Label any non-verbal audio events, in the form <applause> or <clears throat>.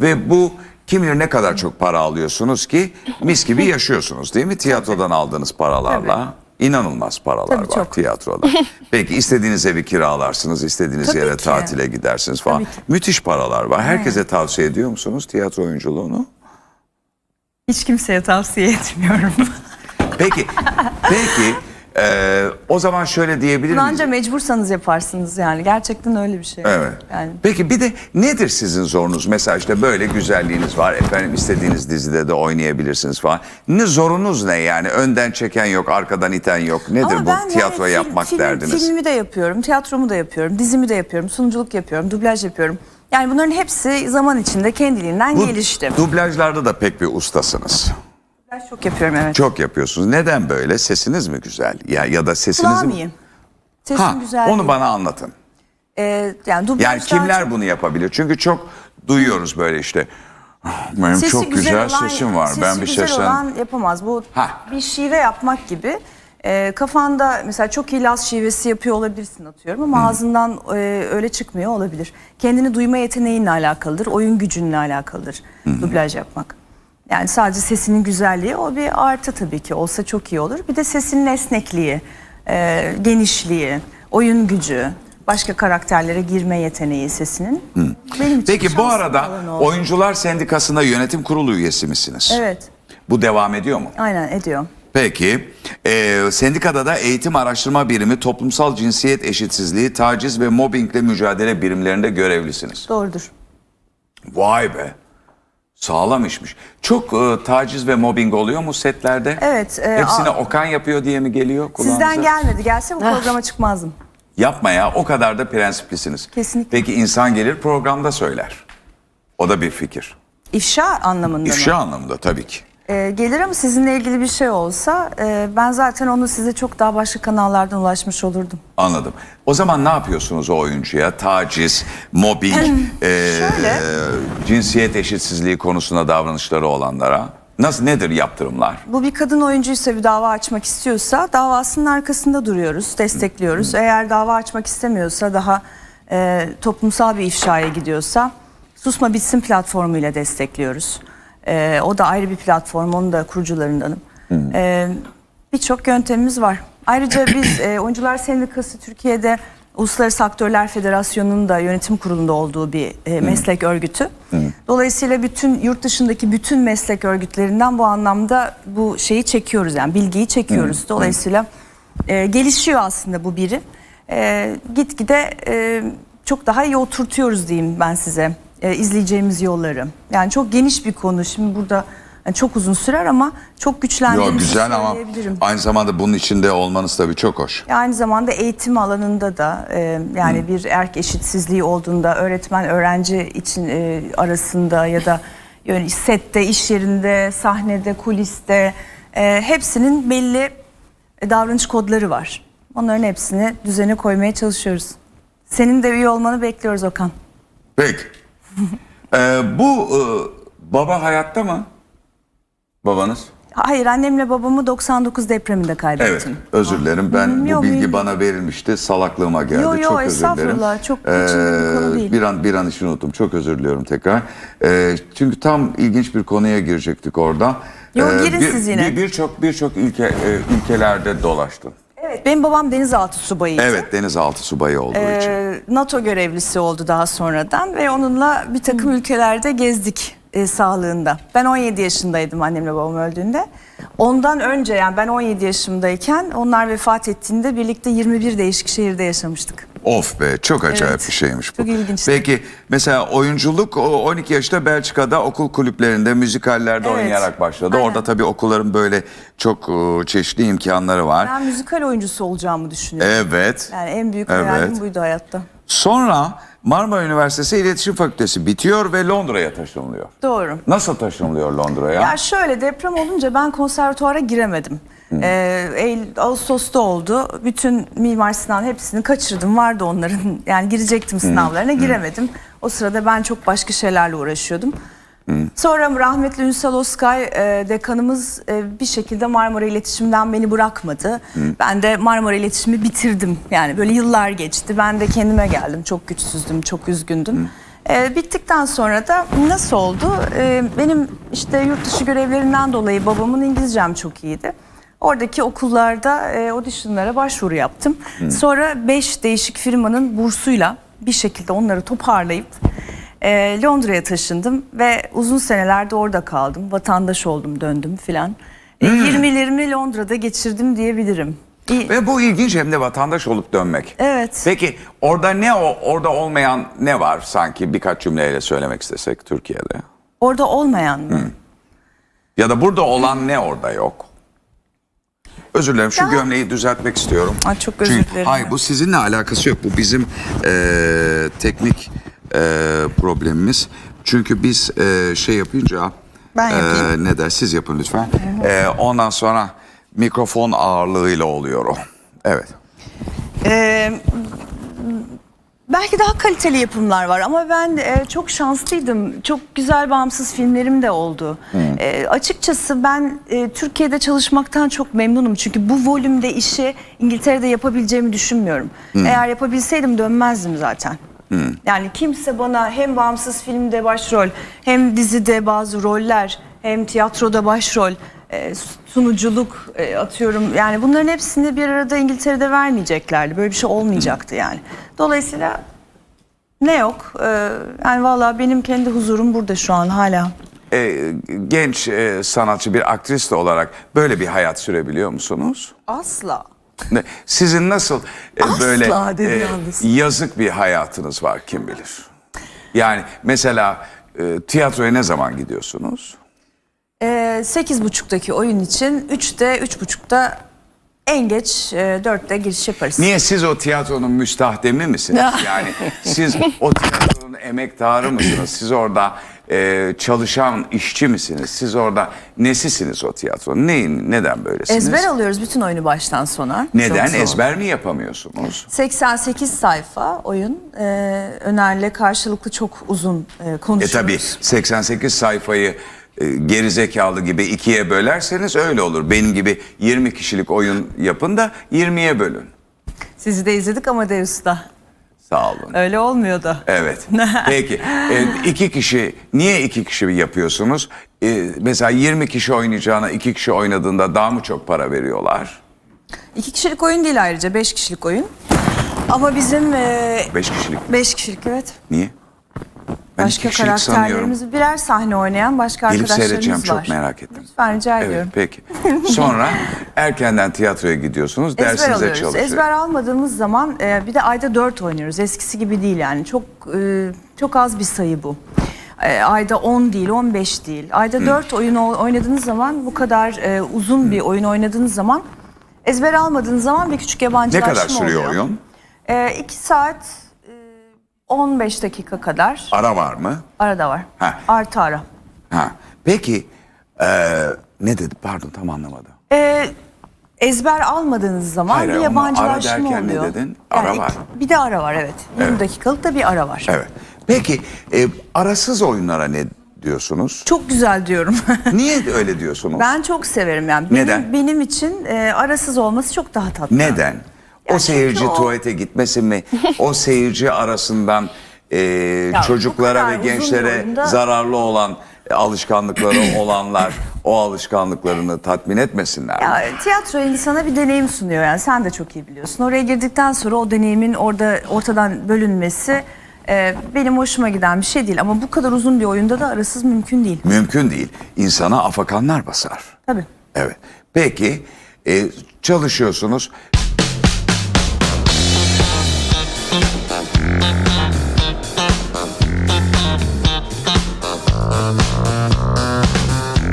Ve bu kim bilir ne kadar çok para alıyorsunuz ki mis gibi yaşıyorsunuz değil mi? Tiyatrodan aldığınız paralarla. inanılmaz paralar Tabii var çok. tiyatroda. <laughs> Peki istediğiniz evi kiralarsınız, istediğiniz Tabii yere ki. tatile gidersiniz falan. Tabii ki. Müthiş paralar var. Herkese tavsiye ediyor musunuz tiyatro oyunculuğunu? Hiç kimseye tavsiye etmiyorum. Peki, peki <laughs> e, o zaman şöyle diyebilir miyiz? anca mecbursanız yaparsınız yani. Gerçekten öyle bir şey. Evet. Yani Peki bir de nedir sizin zorunuz? Mesela işte böyle güzelliğiniz var. Efendim istediğiniz dizide de oynayabilirsiniz falan. Ne zorunuz ne yani? Önden çeken yok, arkadan iten yok. Nedir Ama bu ben tiyatro yani yapmak film- derdiniz? Filmi de yapıyorum, tiyatromu da yapıyorum, dizimi de yapıyorum, sunuculuk yapıyorum, dublaj yapıyorum. Yani bunların hepsi zaman içinde kendiliğinden Bu gelişti. dublajlarda da pek bir ustasınız. Dublaj çok yapıyorum evet. Çok yapıyorsunuz. Neden böyle? Sesiniz mi güzel? Ya ya da sesiniz Kulağım mi? iyi. Sesim Ha, güzel. onu değil. bana anlatın. Ee, yani dublaj Yani kimler bunu yapabilir? Çünkü çok duyuyoruz böyle işte. Benim Sesi çok güzel, olan- sesim var. Sesi ben bir güzel seslen olan yapamaz. Bu Ha. bir şive yapmak gibi. Ee, kafanda mesela çok iyi Laz şivesi yapıyor olabilirsin atıyorum ama ağzından e, öyle çıkmıyor olabilir. Kendini duyma yeteneğinle alakalıdır, oyun gücünle alakalıdır dublaj yapmak. Yani sadece sesinin güzelliği o bir artı tabii ki olsa çok iyi olur. Bir de sesinin esnekliği, e, genişliği, oyun gücü, başka karakterlere girme yeteneği sesinin. Benim için Peki bu arada. Oyuncular Sendikası'nda yönetim kurulu üyesi misiniz? Evet, Bu devam ediyor mu? aynen ediyor. Peki. Ee, sendikada da eğitim araştırma birimi, toplumsal cinsiyet eşitsizliği, taciz ve mobbingle mücadele birimlerinde görevlisiniz. Doğrudur. Vay be. Sağlam işmiş. Çok e, taciz ve mobbing oluyor mu setlerde? Evet, e, Hepsine a- Okan yapıyor diye mi geliyor kulağınıza? Sizden gelmedi. Gelse bu programa çıkmazdım. Yapma ya o kadar da prensiplisiniz. Kesinlikle. Peki insan gelir programda söyler. O da bir fikir. İfşa anlamında İfşa mı? anlamında tabii ki. E, gelir ama sizinle ilgili bir şey olsa e, ben zaten onu size çok daha başka kanallardan ulaşmış olurdum. Anladım. O zaman ne yapıyorsunuz o oyuncuya? Taciz, mobbing, <clears throat> e, Şöyle. e, cinsiyet eşitsizliği konusunda davranışları olanlara nasıl nedir yaptırımlar? Bu bir kadın oyuncuysa bir dava açmak istiyorsa davasının arkasında duruyoruz, destekliyoruz. Eğer dava açmak istemiyorsa daha e, toplumsal bir ifşaya gidiyorsa Susma Bitsin platformuyla destekliyoruz. E, o da ayrı bir platform, onun da kurucularındanım. E, Birçok yöntemimiz var. Ayrıca <coughs> biz e, Oyuncular Sendikası Türkiye'de Uluslararası Aktörler Federasyonu'nun da yönetim kurulunda olduğu bir e, meslek örgütü. Dolayısıyla bütün yurt dışındaki bütün meslek örgütlerinden bu anlamda bu şeyi çekiyoruz yani bilgiyi çekiyoruz. Dolayısıyla e, gelişiyor aslında bu birim. E, gitgide e, çok daha iyi oturtuyoruz diyeyim ben size e, izleyeceğimiz yolları. Yani çok geniş bir konu. Şimdi burada yani çok uzun sürer ama çok Yo, güçlendiğimizi güzel ama söyleyebilirim. aynı zamanda bunun içinde olmanız tabii çok hoş. Aynı zamanda eğitim alanında da e, yani bir erk eşitsizliği olduğunda öğretmen öğrenci için e, arasında ya da yani sette, iş yerinde, sahnede, kuliste e, hepsinin belli e, davranış kodları var. Onların hepsini düzene koymaya çalışıyoruz. Senin de üye olmanı bekliyoruz Okan. Peki. Ee, bu e, baba hayatta mı? Babanız? Hayır annemle babamı 99 depreminde Evet. kaybettim. Özür dilerim. Ben Hı, bu yok, bilgi mühim bana verilmişti. Salaklığıma geldi. Yo, yo, çok özür dilerim. estağfurullah. Çok içinde bir konu değil. Bir an bir an için unuttum. Çok özür diliyorum tekrar. Ee, çünkü tam ilginç bir konuya girecektik orada. Ee, Yo, girin bir- siz yine. bir- Birçok birçok ülke e, ülkelerde dolaştın. Benim babam denizaltı subayıydı. Evet, denizaltı subayı olduğu için. Ee, NATO görevlisi oldu daha sonradan ve onunla bir takım ülkelerde gezdik e, sağlığında. Ben 17 yaşındaydım annemle babam öldüğünde. Ondan önce yani ben 17 yaşımdayken onlar vefat ettiğinde birlikte 21 değişik şehirde yaşamıştık. Of be çok acayip Evet. bir şeymiş bu. Çok ilginçti. Peki mesela oyunculuk o 12 yaşta Belçika'da okul kulüplerinde müzikallerde Evet. oynayarak başladı. Aynen. Orada tabii okulların böyle çok e, çeşitli imkanları var. Ben müzikal oyuncusu olacağımı düşünüyorum. Evet. Yani en büyük Evet. hayalim buydu hayatta. Sonra Marmara Üniversitesi İletişim Fakültesi bitiyor ve Londra'ya taşınılıyor. Doğru. Nasıl taşınılıyor Londra'ya? Ya şöyle deprem olunca ben konservatuara giremedim. Ee, Eylül, Ağustos'ta oldu. Bütün Mimar Sinan hepsini kaçırdım. Vardı onların. Yani girecektim sınavlarına giremedim. O sırada ben çok başka şeylerle uğraşıyordum. Sonra rahmetli Ünsal Oskay e, dekanımız e, bir şekilde Marmara İletişim'den beni bırakmadı. Ben de Marmara İletişim'i bitirdim. Yani böyle yıllar geçti. Ben de kendime geldim. Çok güçsüzdüm, çok üzgündüm. E, bittikten sonra da nasıl oldu? E, benim işte yurt dışı görevlerinden dolayı babamın İngilizcem çok iyiydi. Oradaki okullarda e, auditionlara başvuru yaptım. Sonra 5 değişik firmanın bursuyla bir şekilde onları toparlayıp e, Londra'ya taşındım ve uzun senelerde orada kaldım. Vatandaş oldum, döndüm filan. E, 20'lerimi Londra'da geçirdim diyebilirim. İyi. Ve bu ilginç hem de vatandaş olup dönmek. Evet. Peki orada ne o orada olmayan ne var sanki birkaç cümleyle söylemek istesek Türkiye'de? Orada olmayan mı? Ya da burada olan ne orada yok? Özür dilerim şu Ya- gömleği düzeltmek istiyorum. Ay, çok özür Çünkü- dilerim. Hayır bu sizinle alakası yok. Bu bizim eee, teknik eee, problemimiz. Çünkü biz eee, şey yapınca Ben eee, ne der siz yapın lütfen. Eee, ondan sonra mikrofon ağırlığıyla oluyor o. Evet. Ee, belki daha kaliteli yapımlar var ama ben e, çok şanslıydım. Çok güzel bağımsız filmlerim de oldu. E, açıkçası ben e, Türkiye'de çalışmaktan çok memnunum. Çünkü bu volümde işi İngiltere'de yapabileceğimi düşünmüyorum. Eğer yapabilseydim dönmezdim zaten. Yani kimse bana hem bağımsız filmde başrol hem dizide bazı roller hem tiyatroda başrol e, sunuculuk e, atıyorum yani bunların hepsini bir arada İngiltere'de vermeyeceklerdi. Böyle bir şey olmayacaktı yani. Dolayısıyla ne yok? E, yani vallahi benim kendi huzurum burada şu an hala. Eee, genç eee, sanatçı bir aktris de olarak böyle bir hayat sürebiliyor musunuz? Asla. Sizin nasıl e, Asla böyle dedi e, yalnız. yazık bir hayatınız var kim bilir. Yani mesela e, tiyatroya ne zaman gidiyorsunuz? E, sekiz buçuktaki oyun için üçte, üç buçukta en geç e, dörtte giriş yaparız. Niye siz o tiyatronun müstahdemi misiniz? <laughs> Yani siz o tiyatronun emektarı mısınız? Siz orada e, çalışan işçi misiniz? Siz orada nesisiniz o tiyatronun? Neyin, neden böylesiniz? Ezber alıyoruz bütün oyunu baştan sona. Neden? Çok. Ezber mi yapamıyorsunuz? 88 sayfa oyun. Ee, Öner'le karşılıklı çok uzun e, E konuşuyoruz. tabi 88 sayfayı e, gerizekalı gibi ikiye bölerseniz öyle olur. Benim gibi 20 kişilik oyun yapın da 20'ye bölün. Sizi de izledik Amadeus'ta. Sağ olun. Öyle olmuyordu. Evet. <laughs> Peki e, iki kişi niye iki kişi yapıyorsunuz? E, mesela 20 kişi oynayacağına iki kişi oynadığında daha mı çok para veriyorlar? İki kişilik oyun değil ayrıca. Beş kişilik oyun. Ama bizim e, 5 kişilik. beş kişilik evet. Niye? Ben başka iki kişilik sanıyorum. karakterlerimiz birer sahne oynayan başka Gelip seyredeceğim var. çok merak ettim. Lütfen rica Evet ediyorum. peki. <laughs> Sonra erkenden tiyatroya gidiyorsunuz. Ezber Dersinize alıyoruz. çalışıyorsunuz. Ezber almadığımız zaman e, bir de ayda dört oynuyoruz. Eskisi gibi değil yani. Çok e, çok az bir sayı bu. E, ayda 10 değil, 15 değil. Ayda 4 oyun oynadığınız zaman bu kadar e, uzun bir oyun oynadığınız zaman ezber almadığınız zaman bir küçük Ne yabancılaşma kadar sürüyor oluyor. oyun? 2 saat e, 15 dakika kadar Ara var mı? arada var. Ha. Artı ara. Ha. Peki eee, ne dedi? Pardon tam anlamadım. E, ezber almadığınız zaman Hayır, bir ama yabancılaşma ara derken ne oluyor. dedin? Ara var. Bir de ara var evet. 20 dakikalık da bir ara var. Evet. Peki e, arasız oyunlara ne diyorsunuz? Çok güzel diyorum. <laughs> Niye öyle diyorsunuz? ben çok severim yani. Benim, Neden? Benim için e, arasız olması çok daha tatlı. Neden? O Ya seyirci o- tuvalete gitmesin mi? o <laughs> seyirci arasından e, bu çocuklara ve gençlere bir oyunda- zararlı olan e, alışkanlıkları <coughs> olanlar o alışkanlıklarını tatmin etmesinler. Ya, tiyatro insana bir deneyim sunuyor yani sen de çok iyi biliyorsun. Oraya girdikten sonra o deneyimin orada ortadan bölünmesi e, benim hoşuma giden bir şey değil. Ama bu kadar uzun bir oyunda da arasız mümkün değil. Mümkün değil. İnsana afakanlar basar. Tabii. Evet. Peki e, çalışıyorsunuz. Thank you.